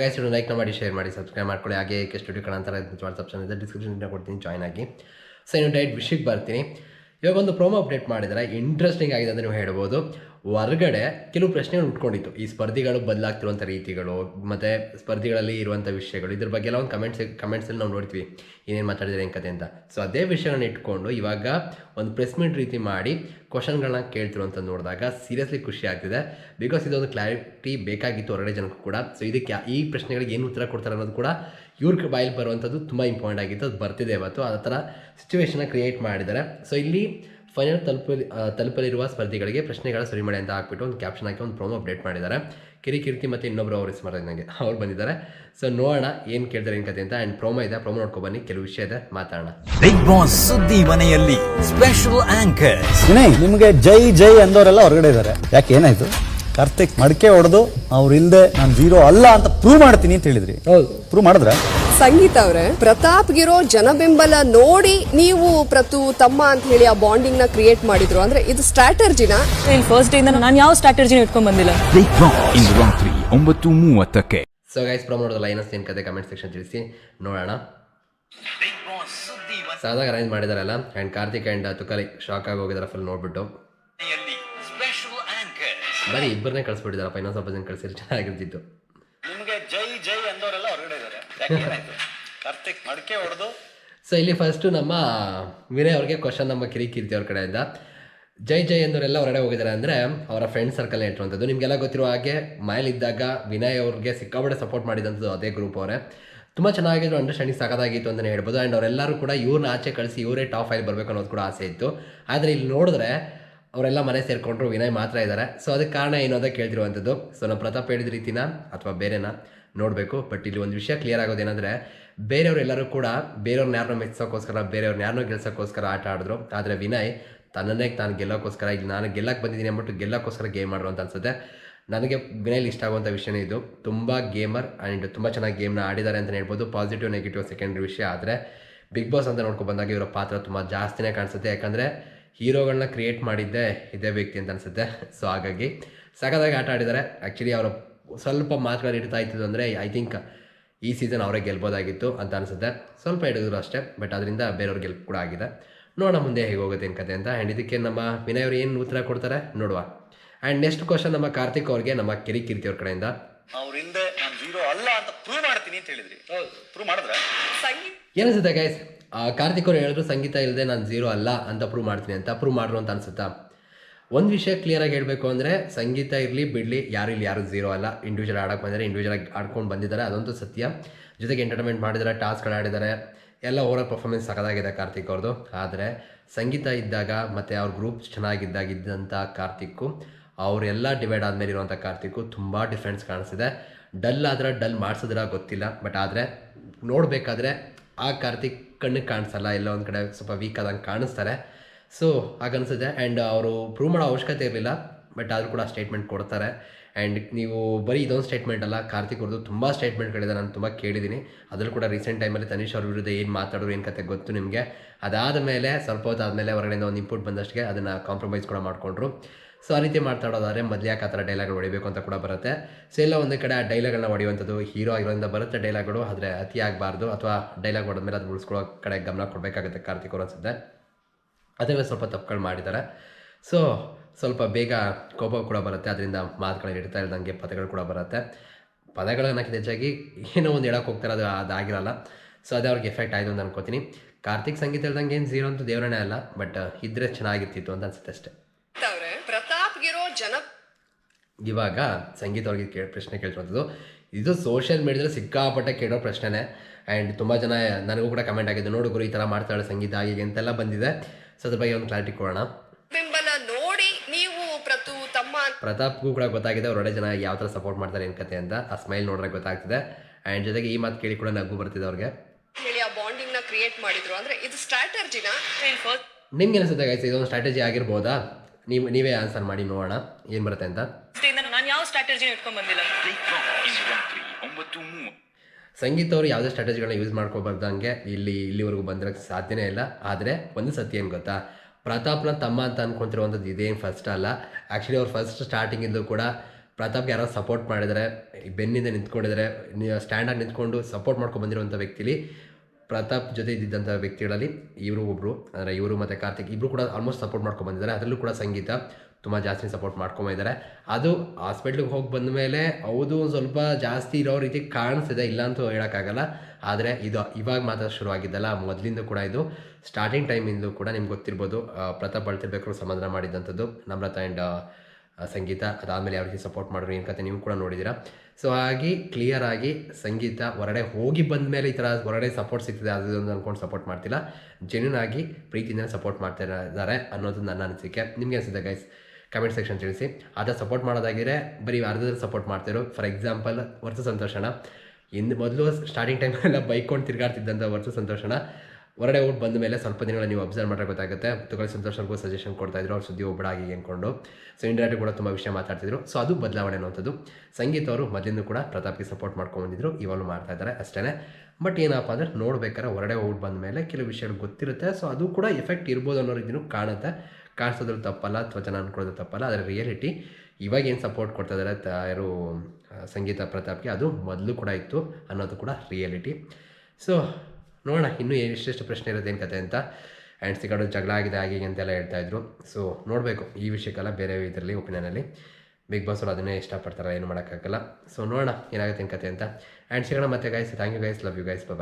Guys like ಮಾಡಿ share ಮಾಡಿ subscribe ಮಾಡ್ಕೊಳ್ಳಿ. ಹಾಗೆ ಕೆ ಸ್ಟುಡಿಯೋ ಕಾಣಂತರ ವಾಟ್ಸಪ್ ಚಾನಲ್ ಡಿಸ್ಕ್ರಿಪ್ಷನ್ ಕೊಡ್ತೀನಿ ಜಾಯ್ನ್ ಆಗಿ. ಸೊ ಇನ್ನು ಡೈಟ್ ವಿಷಯಕ್ಕೆ ಬರ್ತೀನಿ. ಇವಾಗ ಒಂದು ಪ್ರೋಮೋ ಅಪ್ಡೇಟ್ ಮಾಡಿದರೆ. ಇಂಟ್ರೆಸ್ಟಿಂಗ್ ಆಗಿದೆ ಅಂತ ನೀವು ಹೇಳ್ಬೋದು. ಹೊರಗಡೆ ಕೆಲವು ಪ್ರಶ್ನೆಗಳು ಉಟ್ಕೊಂಡಿತ್ತು. ಈ ಸ್ಪರ್ಧಿಗಳು ಬದಲಾಗ್ತಿರುವಂಥ ರೀತಿಗಳು, ಮತ್ತು ಸ್ಪರ್ಧಿಗಳಲ್ಲಿ ಇರುವಂಥ ವಿಷಯಗಳು, ಇದ್ರ ಬಗ್ಗೆ ಎಲ್ಲ ಒಂದು ಕಮೆಂಟ್ಸ್ ಕಮೆಂಟ್ಸಲ್ಲಿ ನಾವು ನೋಡ್ತೀವಿ. ಏನೇನು ಮಾತಾಡಿದ್ರೆ ಏನು ಕತೆ ಅಂತ. ಸೊ ಅದೇ ವಿಷಯಗಳನ್ನ ಇಟ್ಕೊಂಡು ಇವಾಗ ಒಂದು ಪ್ರೆಸ್ ಮೀಟ್ ರೀತಿ ಮಾಡಿ ಕ್ವಶನ್ಗಳನ್ನ ಕೇಳ್ತಿರುವಂಥ ನೋಡಿದಾಗ ಸೀರಿಯಸ್ಲಿ ಖುಷಿ ಆಗ್ತಿದೆ. ಬಿಕಾಸ್ ಇದೊಂದು ಕ್ಲಾರಿಟಿ ಬೇಕಾಗಿತ್ತು ಹೊರಗಡೆ ಜನಕ್ಕೂ ಕೂಡ. ಸೊ ಇದಕ್ಕೆ ಈ ಪ್ರಶ್ನೆಗಳಿಗೆ ಏನು ಉತ್ತರ ಕೊಡ್ತಾರೆ ಅನ್ನೋದು ಕೂಡ ಇವ್ರ ಬಾಯಲ್ಲಿ ಬರುವಂಥದ್ದು ತುಂಬ ಇಂಪಾರ್ಟೆಂಟ್ ಆಗಿತ್ತು. ಅದು ಬರ್ತಿದೆ ಇವತ್ತು. ಆ ಥರ ಸಿಚುವೇಶನ್ನ ಕ್ರಿಯೇಟ್ ಮಾಡಿದ್ದಾರೆ. ಸೊ ಇಲ್ಲಿ ಫೈನಲ್ ತಲುಪಲಿ ತಲುಪಲಿರುವ ಸ್ಪರ್ಧಿಗಳಿಗೆ ಪ್ರಶ್ನೆಗಳ ಸರಿಮಳೆ ಅಂತ ಹಾಕ್ಬಿಟ್ಟು ಒಂದು ಕ್ಯಾಪ್ಷನ್ ಹಾಕಿ ಒಂದು ಪ್ರೋಮೋ ಅಪ್ಡೇಟ್ ಮಾಡಿದ್ದಾರೆ. ಕಿರಿಕೀರ್ತಿ ಮತ್ತು ಇನ್ನೊಬ್ಬರು ಅವ್ರ ನನಗೆ ಅವ್ರು ಬಂದಿದ್ದಾರೆ. ಸೊ ನೋಡೋಣ ಏನು ಕೇಳ್ತಾರೆ ಏನು ಕತೆ ಅಂತ ಆ್ಯಂಡ್ ಪ್ರೋಮೋ ಇದೆ. ಪ್ರೋಮೋ ನೋಡ್ಕೊ ಬನ್ನಿ. ಕೆಲವು ವಿಷಯ ಇದೆ. ಮಾತಾಡೋಣ. ಬಿಗ್ ಬಾಸ್ ಸುದ್ದಿ ಮನೆಯಲ್ಲಿ ಸ್ಪೆಷಲ್ ಆಂಕರ್ ನಿಮಗೆ ಜೈ ಜೈ ಅಂದವರೆಲ್ಲ ಹೊರಗಡೆ ಇದ್ದಾರೆ. ಯಾಕೆ ಏನಾಯ್ತು? ಕಾರ್ತಿಕ್ ಮಡಕೆ ಹೊಡೆದು ಅವ್ರು ಇಲ್ದೆ ನಾನು ಜೀರೋ ಅಲ್ಲ ಅಂತ ಪ್ರೂವ್ ಮಾಡ್ತೀನಿ ಅಂತ ಹೇಳಿದ್ರಿ. ಹೌದು. ಪ್ರೂವ್ ಮಾಡಿದ್ರ? ಸಂಗೀತ ಅವ್ರೆ ಪ್ರತಾಪ್ಗಿರೋ ಜನಬೆಂಬಲ ನೋಡಿ ನೀವು ಪ್ರತು ತಮ್ಮ ಅಂತ ಹೇಳಿ ಆ ಬಾಂಡಿಂಗ್ನ ಕ್ರಿಯೇಟ್ ಮಾಡಿದ್ರು. ಅಂದ್ರೆ ಇದು ಸ್ಟ್ರಾಟರ್ಜಿನ ಇಲ್ಲಿ ಫಸ್ಟ್ ಡೇ ಇಂದ ನಾನು ಯಾವ ಸ್ಟ್ರಾಟರ್ಜಿನ ಇಟ್ಕೊಂಡ್ ಬಂದಿಲ್ಲ. ಬಿಗ್ ಬಾಸ್ ಇಂದು ರಾತ್ರಿ ಒಂಬತ್ತು ಮೂವತ್ತಕ್ಕೆ. ಸೊ ಗೈಸ್ ನೋಡೋದಲ್ಲ ಏನಸ್ತು ಏನು ಕತೆ ಕಮೆಂಟ್ ಸೆಕ್ಷನ್ ತಿಳಿಸಿ. ನೋಡೋಣ. ಸಾದಾಗ ಅರೇಂಜ್ ಮಾಡಿದಾರಲ್ಲ ಆ್ಯಂಡ್ ಕಾರ್ತಿಕ್ ಆ್ಯಂಡ್ ತುಕಲಿ ಶಾಕ್ ಆಗಿ ಹೋಗಿದ್ದಾರೆ ಫುಲ್ ನೋಡ್ಬಿಟ್ಟು. ಬರೀ ಇಬ್ಬರನ್ನೇ ಕಳ್ಸಿಬಿಟ್ಟಿದಾರಪ್ಪ ಇನ್ನೊಂದು ಸ್ವಲ್ಪ ಜನ ಕಳಿಸಿದ್ರೆ ಚೆನ್ನಾಗಿರ್ತಿತ್ತು. ನಿಮಗೆ ಜೈ ಜೈ ಅಂದವರೆಲ್ಲ ಹೊರಗಡೆ ಇದ್ದಾರೆ. ಕಾರ್ತಿಕ್, ಮಡಕೆ ಹೊಡೆದು. ಸೊ ಇಲ್ಲಿ ಫಸ್ಟು ನಮ್ಮ ವಿನಯ್ ಅವ್ರಿಗೆ ಕ್ವಶನ್ ನಮ್ಮ ಕಿರಿಕೀರ್ತಿ ಅವ್ರ ಕಡೆಯಿಂದ. ಜೈ ಜೈ ಎಂದವರೆಲ್ಲ ಹೊರಗಡೆ ಹೋಗಿದ್ದಾರೆ ಅಂದರೆ ಅವರ ಫ್ರೆಂಡ್ ಸರ್ಕಲ್ ಇಟ್ಟಿರುವಂಥದ್ದು ನಿಮಗೆಲ್ಲ ಗೊತ್ತಿರೋ ಹಾಗೆ ಮೈಲಿದ್ದಾಗ ವಿನಯ್ ಅವ್ರಿಗೆ ಸಿಕ್ಕಾಬಡೆ ಸಪೋರ್ಟ್ ಮಾಡಿದಂಥದ್ದು ಅದೇ ಗ್ರೂಪ್ ಅವರೇ. ತುಂಬ ಚೆನ್ನಾಗಿದ್ರು ಅಂಡರ್ಸ್ಟ್ಯಾಂಡಿಂಗ್ ಸಾಕಾಗಿತ್ತು ಅಂತಲೇ ಹೇಳ್ಬೋದು. ಆ್ಯಂಡ್ ಅವರೆಲ್ಲರೂ ಕೂಡ ಇವ್ರನ್ನ ಆಚೆ ಕಳಿಸಿ ಇವರೇ ಟಾಪ್ ಫೈಲ್ ಬರಬೇಕು ಅನ್ನೋದು ಕೂಡ ಆಸೆ ಇತ್ತು. ಆದರೆ ಇಲ್ಲಿ ನೋಡಿದ್ರೆ ಅವರೆಲ್ಲ ಮನೆ ಸೇರಿಕೊಂಡ್ರು, ವಿನಯ್ ಮಾತ್ರ ಇದ್ದಾರೆ. ಸೊ ಅದಕ್ಕೆ ಕಾರಣ ಏನು ಅಂತ ಕೇಳ್ತಿರುವಂಥದ್ದು ಸೊ ನಾವು ಪ್ರತಾಪ್ ಹೇಳಿದ ರೀತಿನ ಅಥವಾ ಬೇರೆನಾ ನೋಡಬೇಕು. ಬಟ್ ಇಲ್ಲಿ ಒಂದು ವಿಷಯ ಕ್ಲಿಯರ್ ಆಗೋದೇನೆಂದರೆ ಬೇರೆಯವರೆಲ್ಲರೂ ಕೂಡ ಬೇರೆಯವ್ರನ್ನ ಯಾರನ್ನೋ ಮೆಚ್ಚೋಕ್ಕೋಸ್ಕರ ಬೇರೆಯವ್ರನ್ನ ಯಾರನ್ನೋ ಗೆಲ್ಸೋಕ್ಕೋಸ್ಕರ ಆಟ ಆಡಿದ್ರು. ಆದರೆ ವಿನಯ್ ತನ್ನನ್ನೇ ತಾನು ಗೆಲ್ಲೋಕ್ಕೋಸ್ಕರ, ಇಲ್ಲಿ ನಾನು ಗೆಲ್ಲಕ್ಕೆ ಬಂದಿದ್ದೀನಿ ಅಂದ್ಬಿಟ್ಟು ಗೆಲ್ಲೋಕ್ಕೋಸ್ಕರ ಗೇಮ್ ಮಾಡಿದ್ರು ಅಂತ ಅನ್ಸುತ್ತೆ. ನನಗೆ ವಿನಯ್ಲಿ ಇಷ್ಟ ಆಗುವಂಥ ವಿಷಯನೇ ಇದು. ತುಂಬ ಗೇಮರ್ ಆ್ಯಂಡ್ ತುಂಬ ಚೆನ್ನಾಗಿ ಗೇಮ್ನ ಆಡಿದ್ದಾರೆ ಅಂತ ಹೇಳ್ಬೋದು. ಪಾಸಿಟಿವ್ ನೆಗೆಟಿವ್ ಸೆಕೆಂಡ್ರಿ ವಿಷಯ ಆದರೆ ಬಿಗ್ ಬಾಸ್ ಅಂತ ನೋಡ್ಕೊಂಡು ಬಂದಾಗ ಇವರ ಪಾತ್ರ ತುಂಬ ಜಾಸ್ತಿನೇ ಕಾಣಿಸುತ್ತೆ. ಯಾಕಂದರೆ ಹೀರೋಗಳನ್ನ ಕ್ರಿಯೇಟ್ ಮಾಡಿದ್ದೆ ಇದೇ ವ್ಯಕ್ತಿ ಅಂತ ಅನಿಸುತ್ತೆ. ಸೊ ಹಾಗಾಗಿ ಸಖತ್ತಾಗಿ ಆಟ ಆಡಿದ್ದಾರೆ. ಆ್ಯಕ್ಚುಲಿ ಅವರ ಸ್ವಲ್ಪ ಮಾತುಗಳು ಇಡ್ತಾ ಇತ್ತು ಅಂದರೆ ಐ ಥಿಂಕ್ ಈ ಸೀಸನ್ ಅವರೇ ಗೆಲ್ಬೋದಾಗಿತ್ತು ಅಂತ ಅನಿಸುತ್ತೆ. ಸ್ವಲ್ಪ ಹಿಡಿದ್ರು ಅಷ್ಟೇ ಬಟ್ ಅದರಿಂದ ಬೇರೆಯವ್ರ ಗೆಲ್ಪ್ ಕೂಡ ಆಗಿದೆ. ನೋಡೋಣ ಮುಂದೆ ಹೇಗೆ ಹೋಗುತ್ತೆ ಏನು ಕತೆ ಅಂತ. ಆ್ಯಂಡ್ ಇದಕ್ಕೆ ನಮ್ಮ ವಿನಯ್ ಅವರು ಏನು ಉತ್ತರ ಕೊಡ್ತಾರೆ ನೋಡುವ. ಆ್ಯಂಡ್ ನೆಕ್ಸ್ಟ್ ಕ್ವಶನ್ ನಮ್ಮ ಕಾರ್ತಿಕ್ ಅವ್ರಿಗೆ ನಮ್ಮ ಕಿರಿ ಕಿರ್ತಿ ಅವ್ರ ಕಡೆಯಿಂದ. ಅವ್ರ ಹಿಂದೆ ನಾನು ಜೀರೋ ಅಲ್ಲ ಅಂತ ಪ್ರೂವ್ ಮಾಡ್ತೀನಿ ಅಂತ ಹೇಳಿದ್ರಿ. ಪ್ರೂವ್ ಮಾಡಿದ್ರ? ಸಂಗೀತ. ಏನಿಸುತ್ತೆ ಗೈಸ್ ಕಾರ್ತಿಕ್ ಅವ್ರು ಹೇಳಿದ್ರು ಸಂಗೀತ ಇಲ್ಲದೆ ನಾನು ಜೀರೋ ಅಲ್ಲ ಅಂತ ಪ್ರೂವ್ ಮಾಡ್ತೀನಿ ಅಂತ. ಪ್ರೂವ್ ಮಾಡ್ರು ಅಂತ ಅನ್ಸುತ್ತಾ? ಒಂದು ವಿಷಯ ಕ್ಲಿಯರಾಗಿ ಹೇಳಬೇಕು ಅಂದರೆ ಸಂಗೀತ ಇರಲಿ, ಬಿಡಲಿ, ಯಾರು ಇಲ್ಲಿ ಯಾರು ಝೀರೋ ಅಲ್ಲ. ಇಂಡಿವಿಜುವಲ್ ಆಡೋಕ್ಕೆ ಬಂದರೆ ಇಂಡಿವಿಜುವಲ್ ಆಗಿ ಆಡ್ಕೊಂಡು ಬಂದಿದ್ದಾರೆ, ಅದಂತೂ ಸತ್ಯ. ಜೊತೆಗೆ ಎಂಟರ್ಟೈನ್ಮೆಂಟ್ ಮಾಡಿದ್ದಾರೆ ಟಾಸ್ಕ್ಗಳು ಆಡಿದ್ದಾರೆ. ಎಲ್ಲ ಓವರ್ ಪರ್ಫಾರ್ಮೆನ್ಸ್ ಸಕದಾಗಿದೆ ಕಾರ್ತಿಕ್ ಅವ್ರದ್ದು ಆದರೆ ಸಂಗೀತ ಇದ್ದಾಗ ಮತ್ತು ಅವ್ರ ಗ್ರೂಪ್ ಚೆನ್ನಾಗಿದ್ದಾಗ ಇದ್ದಂಥ ಕಾರ್ತಿಕ್ಕು, ಅವರೆಲ್ಲ ಡಿವೈಡ್ ಆದಮೇಲೆ ಇರುವಂಥ ಕಾರ್ತಿಕ್ಕು ತುಂಬ ಡಿಫ್ರೆನ್ಸ್ ಕಾಣಿಸ್ತಿದೆ. ಡಲ್ ಆದರೆ ಡಲ್ ಮಾಡಿಸಿದ್ರ ಗೊತ್ತಿಲ್ಲ ಬಟ್ ಆದರೆ ನೋಡಬೇಕಾದ್ರೆ ಆ ಕಾರ್ತಿಕ್ ಕಣ್ಣಿಗೆ ಕಾಣಿಸಲ್ಲ, ಎಲ್ಲ ಒಂದು ಕಡೆ ಸ್ವಲ್ಪ ವೀಕ್ ಆದಂಗೆ ಕಾಣಿಸ್ತಾರೆ. ಸೊ ಹಾಗನ್ಸುತ್ತೆ. ಆ್ಯಂಡ್ ಅವರು ಪ್ರೂವ್ ಮಾಡೋ ಅವಶ್ಯಕತೆ ಇರಲಿಲ್ಲ. ಬಟ್ ಆದರೂ ಕೂಡ ಸ್ಟೇಟ್ಮೆಂಟ್ ಕೊಡ್ತಾರೆ. ಆ್ಯಂಡ್ ನೀವು ಬರೀ ಇದೊಂದು ಸ್ಟೇಟ್ಮೆಂಟ್ ಅಲ್ಲ, ಕಾರ್ತಿಕ್ ಅವ್ರದ್ದು ತುಂಬ ಸ್ಟೇಟ್ಮೆಂಟ್ಗಳಿದೆ ನಾನು ತುಂಬ ಕೇಳಿದ್ದೀನಿ ಅದರಲ್ಲೂ ಕೂಡ ರೀಸೆಂಟ್ ಟೈಮಲ್ಲಿ ತನಿಷ್ ಅವ್ರ ವಿರುದ್ಧ ಏನು ಮಾತಾಡೋರು, ಏನು ಕತೆ ಗೊತ್ತು ನಿಮಗೆ. ಅದಾದ ಮೇಲೆ, ಸ್ವಲ್ಪ ಹೊತ್ತು ಆದಮೇಲೆ ಹೊರಗಡೆಯಿಂದ ಒಂದು ಇನ್ಪುಟ್ ಬಂದಷ್ಟಿಗೆ ಅದನ್ನು ಕಾಂಪ್ರಮೈಸ್ ಕೂಡ ಮಾಡಿಕೊಂಡ್ರು. ಸೊ ಆ ರೀತಿ ಮಾತಾಡೋದಾದರೆ ಮೊದಲು ಯಾಕೆ ಆ ಥರ ಡೈಲಾಗ್ಗಳು ಹೊಡಿಬೇಕು ಅಂತ ಕೂಡ ಬರುತ್ತೆ. ಸೊ ಎಲ್ಲ ಒಂದು ಕಡೆ ಆ ಡೈಲಾಗ್ಗಳನ್ನ ಹೊಡೆಯುವಂಥದ್ದು ಹೀರೋ ಆಗಿರೋದ್ರಿಂದ ಬರುತ್ತೆ ಡೈಲಾಗ್ಗಳು ಆದರೆ ಅತಿ ಆಗಬಾರ್ದು ಅಥವಾ ಡೈಲಾಗ್ ಹೊಡೆದ್ಮೇಲೆ ಅದು ಉಳಿಸ್ಕೊಳ್ಳೋ ಕಡೆ ಗಮನ ಕೊಡಬೇಕಾಗುತ್ತೆ ಕಾರ್ತಿಕ್ ಅವ್ರು ಅನ್ಸುತ್ತೆ. ಅದರಲ್ಲಿ ಸ್ವಲ್ಪ ತಪ್ಪುಗಳು ಮಾಡಿದ್ದಾರೆ. ಸೊ ಸ್ವಲ್ಪ ಬೇಗ ಕೋಪ ಕೂಡ ಬರುತ್ತೆ. ಅದರಿಂದ ಮಾತುಗಳು ಇಡ್ತಾ ಇಲ್ದಂಗೆ ಪದಗಳು ಕೂಡ ಬರುತ್ತೆ. ಪದಗಳನ್ನಕ್ಕಿಂತ ಹೆಚ್ಚಾಗಿ ಏನೋ ಒಂದು ಹೇಳೋಕೆ ಹೋಗ್ತಾರೆ ಅದು ಅದಾಗಿರಲ್ಲ ಸೊ ಅದೇ ಅವ್ರಿಗೆ ಎಫೆಕ್ಟ್ ಆಯಿತು ಅಂತ ಅನ್ಕೋತೀನಿ. ಕಾರ್ತಿಕ್ ಸಂಗೀತ ಹೇಳ್ದಂಗೆ ಏನು ಝೀರೋ ಅಂತೂ ದೇವರನೇ ಅಲ್ಲ ಬಟ್ ಇದ್ರೆ ಚೆನ್ನಾಗಿರ್ತಿತ್ತು ಅಂತ ಅನ್ಸುತ್ತೆ ಅಷ್ಟೇ. ಜನ ಇವಾಗ ಸಂಗೀತ ಅವ್ರಿಗೆ ಕೇಳಿ ಪ್ರಶ್ನೆ ಕೇಳ್ತಿರೋದು. ಇದು ಸೋಷಿಯಲ್ ಮೀಡಿಯಾದಲ್ಲಿ ಸಿಕ್ಕಾಪಟ್ಟೆ ಕೇಳೋ ಪ್ರಶ್ನೆನೇ. ಆ್ಯಂಡ್ ತುಂಬ ಜನ ನನಗೂ ಕೂಡ ಕಮೆಂಟ್ ಆಗಿದ್ದು ನೋಡು ಗುರು ಈ ಥರ ಮಾಡ್ತಾಳೆ ಸಂಗೀತ ಹೀಗೆ ಅಂತೆಲ್ಲ ಬಂದಿದೆ. ಸೊ ಅದ್ರ ಬಗ್ಗೆ ಒಂದು ಕ್ಲಾರಿಟಿ ಕೊಡೋಣ. ಬೆಂಬಲ ನೋಡಿ ನೀವು ಪ್ರತು ತಮ್ಮ ಪ್ರತಾಪ್ಗೂ ಕೂಡ ಗೊತ್ತಾಗಿದೆ ಅವ್ರೊಡೆ ಜನ ಯಾವ ಥರ ಸಪೋರ್ಟ್ ಮಾಡ್ತಾರೆ ಏನು ಕತೆ ಅಂತ. ಆ ಸ್ಮೈಲ್ ನೋಡ್ರೆ ಗೊತ್ತಾಗ್ತಿದೆ. ಆ್ಯಂಡ್ ಜೊತೆಗೆ ಈ ಮಾತು ಕೇಳಿ ಕೂಡ ನಗು ಬರ್ತಿದೆ ಅವ್ರಿಗೆ. ಹೇಳಿ ಆ ಬಾಂಡಿಂಗ್ನ ಕ್ರಿಯೇಟ್ ಮಾಡಿದ್ರು. ಅಂದ್ರೆ ಇದು ಸ್ಟ್ರಾಟರ್ಜಿನ ನಿಮ್ಗೆ ಅನಿಸುತ್ತೆ ಗೈಸ್ ಇದೊಂದು ಸ್ಟ್ರಾಟಜಿ ಆಗಿರ್ಬೋದಾ? ನೀವು ನೀವೇ ಆನ್ಸರ್ ಮಾಡಿ ನೋಡೋಣ. ಏನು ಬರುತ್ತೆ ಅಂತ? ನಾನು ಯಾವ ಸ್ಟ್ರಾಟಜಿ ಇಟ್ಕೊಂಡ್ ಬಂದಿಲ್ಲ? ಸಂಗೀತ ಅವರು ಯಾವುದೇ ಸ್ಟ್ರಾಟಜಿಗಳನ್ನ ಯೂಸ್ ಮಾಡ್ಕೋಬಾರ್ದಂಗೆ ಇಲ್ಲಿ, ಇಲ್ಲಿವರೆಗೂ ಬಂದಿರೋಕ್ಕೆ ಸಾಧ್ಯನೇ ಇಲ್ಲ. ಆದರೆ ಒಂದು ಸತ್ಯ ಏನು ಗೊತ್ತಾ? ಪ್ರತಾಪ್ನ ತಮ್ಮ ಅಂತ ಅಂದ್ಕೊಂತಿರುವಂಥದ್ದು ಇದೇನು ಫಸ್ಟ್ ಅಲ್ಲ. ಆ್ಯಕ್ಚುಲಿ ಅವ್ರು ಫಸ್ಟ್ ಸ್ಟಾರ್ಟಿಂಗಿಂದು ಕೂಡ ಪ್ರತಾಪ್ಗೆ ಯಾರೋ ಸಪೋರ್ಟ್ ಮಾಡಿದರೆ ಬೆನ್ನಿಂದ ನಿಂತ್ಕೊಂಡಿದ್ದಾರೆ ಸ್ಟ್ಯಾಂಡಾಗಿ ನಿಂತ್ಕೊಂಡು ಸಪೋರ್ಟ್ ಮಾಡ್ಕೊಂಡು ಬಂದಿರುವಂಥ ವ್ಯಕ್ತಿಲಿ ಪ್ರತಾಪ್ ಜೊತೆ ಇದ್ದಿದ್ದಂಥ ವ್ಯಕ್ತಿಗಳಲ್ಲಿ ಇವರು ಒಬ್ಬರು ಅಂದರೆ ಇವರು ಮತ್ತು ಕಾರ್ತಿಕ್ ಇಬ್ಬರು ಕೂಡ ಆಲ್ಮೋಸ್ಟ್ ಸಪೋರ್ಟ್ ಮಾಡ್ಕೊಂಡು ಬಂದಿದ್ದಾರೆ. ಅದರಲ್ಲೂ ಕೂಡ ಸಂಗೀತ. ತುಂಬ ಜಾಸ್ತಿ ಸಪೋರ್ಟ್ ಮಾಡ್ಕೊಂಬಿದ್ದಾರೆ ಅದು ಹಾಸ್ಪಿಟ್ಲಿಗೆ ಹೋಗಿ ಬಂದ ಮೇಲೆ ಹೌದು ಒಂದು ಸ್ವಲ್ಪ ಜಾಸ್ತಿ ಇರೋ ರೀತಿ ಕಾಣಿಸ್ತಿದೆ. ಇಲ್ಲ ಅಂತೂ ಹೇಳೋಕ್ಕಾಗಲ್ಲ. ಆದರೆ ಇದು ಇವಾಗ ಮಾತ್ರ ಶುರುವಾಗಿದ್ದಲ್ಲ. ಮೊದಲಿಂದ ಕೂಡ ಇದು ಸ್ಟಾರ್ಟಿಂಗ್ ಟೈಮಿಂದ ಕೂಡ ನಿಮ್ಗೆ ಗೊತ್ತಿರ್ಬೋದು. ಪ್ರತಾಪ್ ಅಳ್ತಿರ್ಬೇಕು ಸಮಾಧಾನ ಮಾಡಿದ್ದಂಥದ್ದು ನಮ್ರತಾ ಆ್ಯಂಡ್ ಸಂಗೀತ ಅದಾದಮೇಲೆ ಯಾವ ರೀತಿ ಸಪೋರ್ಟ್ ಮಾಡಿದ್ರು ಏನು ಕತೆ ನೀವು ಕೂಡ ನೋಡಿದ್ದೀರಾ ಸೊ ಹಾಗೆ ಕ್ಲಿಯರ್ ಆಗಿ ಸಂಗೀತ ಹೊರಗಡೆ ಹೋಗಿ ಬಂದ ಮೇಲೆ ಈ ಥರ ಹೊರಗಡೆ ಸಪೋರ್ಟ್ ಸಿಗ್ತದೆ. ಅದು ಅಂದ್ಕೊಂಡು ಸಪೋರ್ಟ್ ಮಾಡ್ತಿಲ್ಲ. ಜೆನ್ಯೂನ್ ಆಗಿ ಪ್ರೀತಿಯಿಂದ ಸಪೋರ್ಟ್ ಮಾಡ್ತಾ ಇದ್ದಾರೆ ಅನ್ನೋದು ನನ್ನ ಅನಿಸಿಕೆ. ನಿಮಗೆ ಅನಿಸಿದೆ ಗೈಸ್ ಕಮೆಂಟ್ ಸೆಕ್ಷನ್ ತಿಳಿಸಿ. ಅದ ಸಪೋರ್ಟ್ ಮಾಡೋದಾಗಿದ್ರೆ ಬರೀ ಅರ್ಧದಲ್ಲಿ ಸಪೋರ್ಟ್ ಮಾಡ್ತಿರೋ. ಫಾರ್ ಎಕ್ಸಾಂಪಲ್ ವರ್ಸ ಸಂತೋಷಣ ಇನ್ನು ಮೊದಲು ಸ್ಟಾರ್ಟಿಂಗ್ ಟೈಮೆಲ್ಲ ಬೈಕೊಂಡು ತಿರ್ಗಾಡ್ತಿದ್ದಂಥ ವರ್ಷ ಸಂತೋಷಣ ಹೊರಗಡೆ ಹೋಗಿ ಬಂದ ಮೇಲೆ ಸ್ವಲ್ಪ ದಿನಗಳ ನೀವು ಅಬ್ಸರ್ವ್ ಮಾಡೋಕೆ ಗೊತ್ತಾಗುತ್ತೆ. ತುಕಳಿ ಸಂತೋಷನ್ಗೂ ಸಜೆಷನ್ ಕೊಡ್ತಾ ಇದ್ರು. ಅವ್ರು ಸುದ್ದಿ ಒಬ್ಬಡಾಗಿ ಅಂದ್ಕೊಂಡು ಸೊ ಇಂಡೈರೆಕ್ಟ್ ಕೂಡ ತುಂಬ ವಿಷಯ ಮಾತಾಡ್ತಿದ್ರು. ಸೊ ಅದು ಬದಲಾವಣೆ ಅನ್ನೋಂಥದ್ದು ಸಂಗೀತ ಅವರು ಮೊದಲಿಂದ ಕೂಡ ಪ್ರತಾಪ್ಗೆ ಸಪೋರ್ಟ್ ಮಾಡ್ಕೊಂಡು ಬಂದಿದ್ರು. ಇವಾಗಲೂ ಮಾಡ್ತಾ ಇದ್ದಾರೆ ಅಷ್ಟೇ ಬಟ್ ಏನಪ್ಪ ಅಂದರೆ ನೋಡ್ಬೇಕಾದ್ರೆ ಹೊರಡೆ ಹೋಗಿ ಬಂದ ಮೇಲೆ ಕೆಲವು ವಿಷಯಗಳು ಗೊತ್ತಿರುತ್ತೆ. ಸೊ ಅದು ಕೂಡ ಎಫೆಕ್ಟ್ ಇರ್ಬೋದು ಅನ್ನೋ ರೀತಿಯೂ ಕಾಣುತ್ತೆ. ಕಾಣಿಸೋದ್ರಲ್ಲಿ ತಪ್ಪಲ್ಲ ಅಥವಾ ಜನ ಅನ್ಕೊಳ್ಳೋದು ತಪ್ಪಲ್ಲ ಅದರ ರಿಯಾಲಿಟಿ ಇವಾಗ ಏನು ಸಪೋರ್ಟ್ ಕೊಡ್ತಾ ಇದ್ದಾರೆ ಯಾರು ಸಂಗೀತ ಪ್ರತಾಪ್ಗೆ, ಅದು ಮೊದಲು ಕೂಡ ಇತ್ತು, ಅನ್ನೋದು ಕೂಡ ರಿಯಾಲಿಟಿ ಸೊ ನೋಡೋಣ, ಇನ್ನೂ ಎಷ್ಟೆಷ್ಟು ಪ್ರಶ್ನೆ ಇರುತ್ತೆ ಏನು ಕತೆ ಅಂತ. ಆ್ಯಂಡ್ ಸಿಗಾಡೋ ಜಗಳ ಆಗಿದೆ, ಹಾಗೆ ಅಂತೆಲ್ಲ ಹೇಳ್ತಾ ಇದ್ರು. ಸೊ ನೋಡಬೇಕು, ಈ ವಿಷಯಕ್ಕೆಲ್ಲ ಬೇರೆ ಇದರಲ್ಲಿ ಒಪಿನಿಯನಲ್ಲಿ ಬಿಗ್ ಬಾಸ್ ಅವರು ಅದನ್ನೇ ಇಷ್ಟಪಡ್ತಾರೆ, ಏನು ಮಾಡೋಕ್ಕಾಗಲ್ಲ. ಸೊ ನೋಡೋಣ, ಏನಾಗುತ್ತೆ, ಏನು ಕತೆ ಅಂತ. ಆ್ಯಂಡ್ ಸಿಗೋಣ ಮತ್ತೆ guys thank you guys love you guys bye